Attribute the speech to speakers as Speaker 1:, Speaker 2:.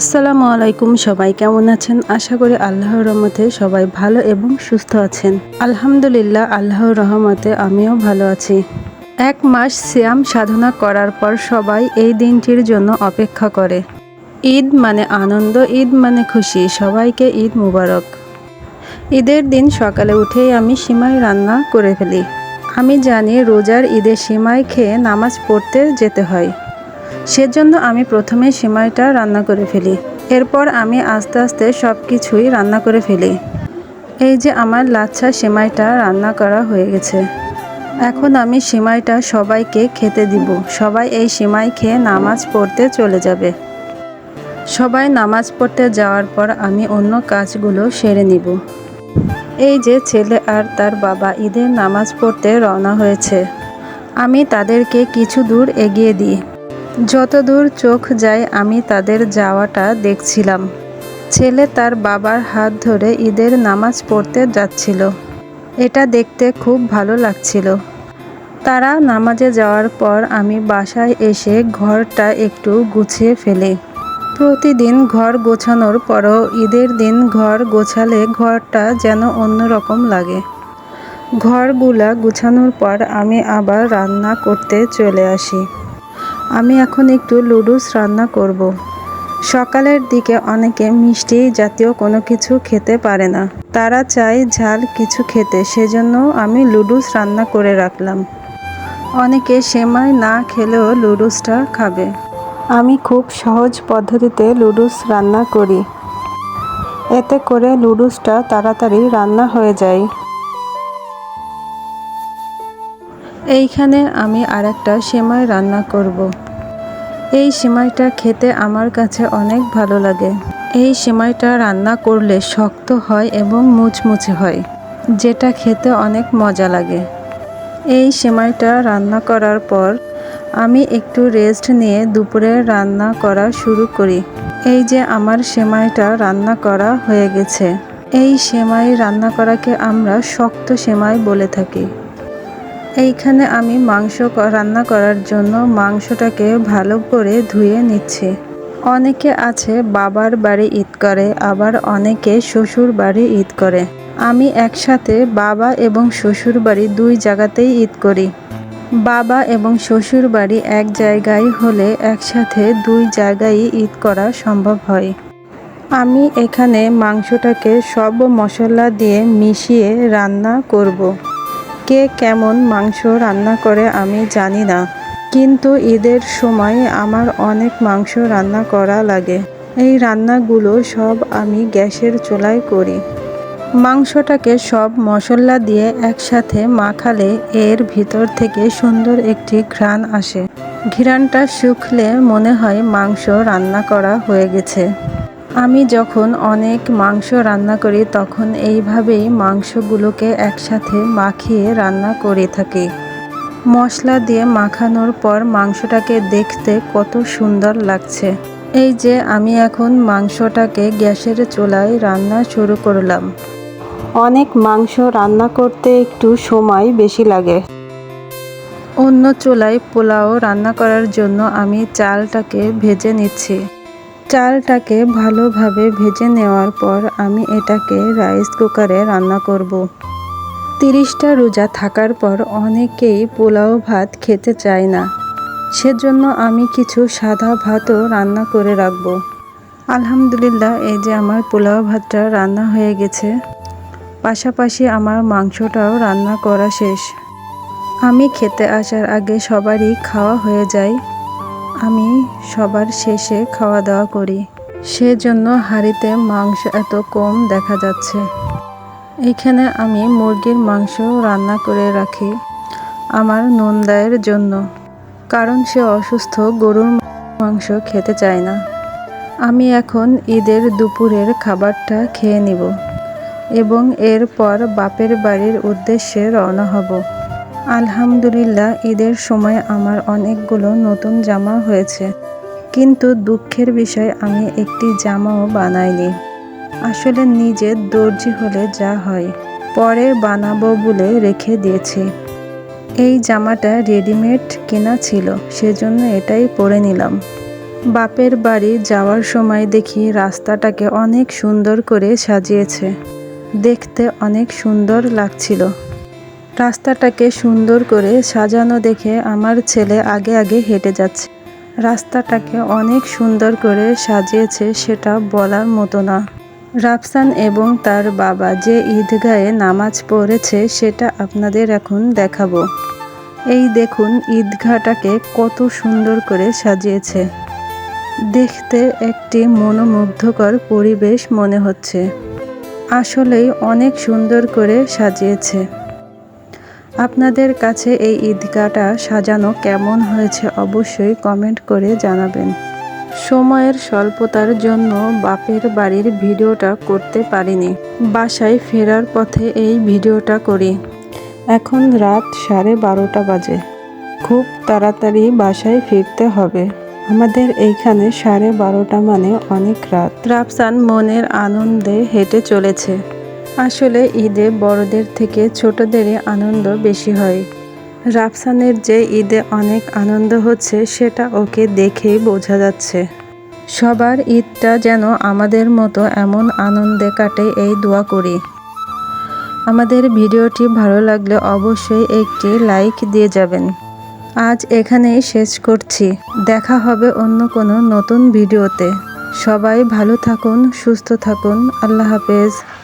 Speaker 1: আসসালামু আলাইকুম, সবাই কেমন আছেন? আশা করি আল্লাহর রহমতে সবাই ভালো এবং সুস্থ আছেন। আলহামদুলিল্লাহ, আল্লাহর রহমতে আমিও ভালো আছি। এক মাস সিয়াম সাধনা করার পর সবাই এই দিনটির জন্য অপেক্ষা করে। ঈদ মানে আনন্দ, ঈদ মানে খুশি, সবাইকে ঈদ মুবারক। ঈদের দিন সকালে উঠেই আমি সিমাই রান্না করে ফেলি। আমি জানি রোজার ঈদে সিমাই খেয়ে নামাজ পড়তে যেতে হয়। সেজন্য আমি প্রথমে সিমাইটা রান্না করে ফেলি। এরপর আমি আস্তে আস্তে সব কিছুই রান্না করে ফেলি। এই যে আমার লাচ্ছা সিমাইটা রান্না করা হয়ে গেছে। এখন আমি সিমাইটা সবাইকে খেতে দিব। সবাই এই সিমাই খেয়ে নামাজ পড়তে চলে যাবে। সবাই নামাজ পড়তে যাওয়ার পর আমি অন্য কাজগুলো সেরে নিব। এই যে ছেলে আর তার বাবা ঈদের নামাজ পড়তে রওনা হয়েছে। আমি তাদেরকে কিছু দূর এগিয়ে দিই। যত দূর চোখ যায়, আমি তাদের যাওয়াটা দেখছিলাম। ছেলে তার বাবার হাত ধরে ঈদের নামাজ পড়তে যাচ্ছিল। এটা দেখতে খুব ভালো লাগছিল। তারা নামাজে যাওয়ার পর আমি বাসায় এসে ঘরটা একটু গুছিয়ে ফেলি। প্রতিদিন ঘর গোছানোর পরও ঈদের দিন ঘর গোছালে ঘরটা যেন অন্যরকম লাগে। ঘরগুলা গুছানোর পর আমি আবার রান্না করতে চলে আসি। আমি এখন একটু লুডুস রান্না করব। সকালের দিকে অনেকে মিষ্টি জাতীয় কোনো কিছু খেতে পারে না। তারা চায় ঝাল কিছু খেতে, সেজন্য আমি লুডুস রান্না করে রাখলাম। অনেকে সেমাই না খেলেও লুডুসটা খাবে। আমি খুব সহজ পদ্ধতিতে লুডুস রান্না করি। এতে করে লুডুসটা তাড়াতাড়ি রান্না হয়ে যায়। এইখানে আমি আরেকটা সেমাই রান্না করব। এই সেমাইটা খেতে আমার কাছে অনেক ভালো লাগে। এই সেমাইটা রান্না করলে শক্ত হয় এবং মুচমুচে হয়, যেটা খেতে অনেক মজা লাগে। এই সেমাইটা রান্না করার পর আমি একটু রেস্ট নিয়ে দুপুরে রান্না করা শুরু করি। এই যে আমার সেমাইটা রান্না করা হয়ে গেছে। এই সেমাই রান্না করাকে আমরা শক্ত সেমাই বলে থাকি। এইখানে আমি মাংস রান্না করার জন্য মাংসটাকে ভালো করে ধুয়ে নিচ্ছি। অনেকে আছে বাবার বাড়ি ঈদ করে, আবার অনেকে শ্বশুর বাড়ি ঈদ করে। আমি একসাথে বাবা এবং শ্বশুর বাড়ি দুই জায়গাতেই ঈদ করি। বাবা এবং শ্বশুর বাড়ি এক জায়গায় হলে একসাথে দুই জায়গায় ঈদ করা সম্ভব হয়। আমি এখানে মাংসটাকে সব মশলা দিয়ে মিশিয়ে রান্না করব। কে কেমন মাংস রান্না করে আমি জানি না। কিন্তু ঈদের সময় আমার অনেক মাংস রান্না করা লাগে। এই রান্নাগুলো সব আমি গ্যাসের চুলায় করি। মাংসটাকে সব মশলা দিয়ে একসাথে মাখালে এর ভিতর থেকে সুন্দর একটি ঘ্রাণ আসে। ঘ্রাণটা শুকলে মনে হয় মাংস রান্না করা হয়ে গেছে। আমি যখন অনেক মাংস রান্না করি, তখন এইভাবেই মাংসগুলোকে একসাথে মাখিয়ে রান্না করে থাকি। মশলা দিয়ে মাখানোর পর মাংসটাকে দেখতে কত সুন্দর লাগছে। এই যে আমি এখন মাংসটাকে গ্যাসের চুলায় রান্না শুরু করলাম। অনেক মাংস রান্না করতে একটু সময় বেশি লাগে। অন্য চুলায় পোলাও রান্না করার জন্য আমি চালটাকে ভেজে নিচ্ছি। চালটাকে ভালোভাবে ভেজে নেওয়ার পর আমি এটাকে রাইস কুকারে রান্না করব। তিরিশটা রোজা থাকার পর অনেকেই পোলাও ভাত খেতে চায় না। সেজন্য আমি কিছু সাদা ভাতও রান্না করে রাখব। আলহামদুলিল্লাহ, এই যে আমার পোলাও ভাতটা রান্না হয়ে গেছে। পাশাপাশি আমার মাংসটাও রান্না করা শেষ। আমি খেতে আসার আগে সবারই খাওয়া হয়ে যায়। আমি সবার শেষে খাওয়া দাওয়া করি। সেজন্য হাঁড়িতে মাংস এত কম দেখা যাচ্ছে। এখানে আমি মুরগির মাংস রান্না করে রাখি আমার নন্দায়ের জন্য, কারণ সে অসুস্থ, গরুর মাংস খেতে চায় না। আমি এখন ঈদের দুপুরের খাবারটা খেয়ে নিব এবং এরপর বাপের বাড়ির উদ্দেশ্যে রওনা হব। আলহামদুলিল্লাহ, ঈদের সময় আমার অনেকগুলো নতুন জামা হয়েছে। কিন্তু দুঃখের বিষয়, আমি একটি জামাও বানাইনি। আসলে নিজে দর্জি হলে যা হয়, পরে বানাবো বলে রেখে দিয়েছি। এই জামাটা রেডিমেড কেনা ছিল, সেজন্য এটাই পরে নিলাম। বাপের বাড়ি যাওয়ার সময় দেখি রাস্তাটাকে অনেক সুন্দর করে সাজিয়েছে। দেখতে অনেক সুন্দর লাগছিল। রাস্তাটাকে সুন্দর করে সাজানো দেখে আমার ছেলে আগে আগে হেঁটে যাচ্ছে। রাস্তাটাকে অনেক সুন্দর করে সাজিয়েছে সেটা বলার মতো না। রাফসান এবং তার বাবা যে ঈদগাহে নামাজ পড়েছে সেটা আপনাদের এখন দেখাবো। এই দেখুন ঈদগাহটাকে কত সুন্দর করে সাজিয়েছে। দেখতে একটি মনোমুগ্ধকর পরিবেশ মনে হচ্ছে। আসলেই অনেক সুন্দর করে সাজিয়েছে। আপনাদের কাছে এই ঈদগাহটা সাজানো কেমন হয়েছে অবশ্যই কমেন্ট করে জানাবেন। সময়ের স্বল্পতার জন্য বাপের বাড়ির ভিডিওটা করতে পারিনি। বাসায় ফেরার পথে এই ভিডিওটা করি। এখন রাত সাড়ে বারোটা বাজে। খুব তাড়াতাড়ি বাসায় ফিরতে হবে। আমাদের এইখানে সাড়ে বারোটা মানে অনেক রাত। রাফসান মনের আনন্দে হেঁটে চলেছে। আসলে ঈদে বড়দের থেকে ছোটদেরই আনন্দ বেশি হয়। রাফসানের যে ঈদে অনেক আনন্দ হচ্ছে, সেটা ওকে দেখেই বোঝা যাচ্ছে। সবার ঈদটা যেন আমাদের মতো এমন আনন্দে কাটে এই দোয়া করি। আমাদের ভিডিওটি ভালো লাগলে অবশ্যই একটি লাইক দিয়ে যাবেন। আজ এখানেই শেষ করছি। দেখা হবে অন্য কোনো নতুন ভিডিওতে। সবাই ভালো থাকুন, সুস্থ থাকুন। আল্লাহ হাফেজ।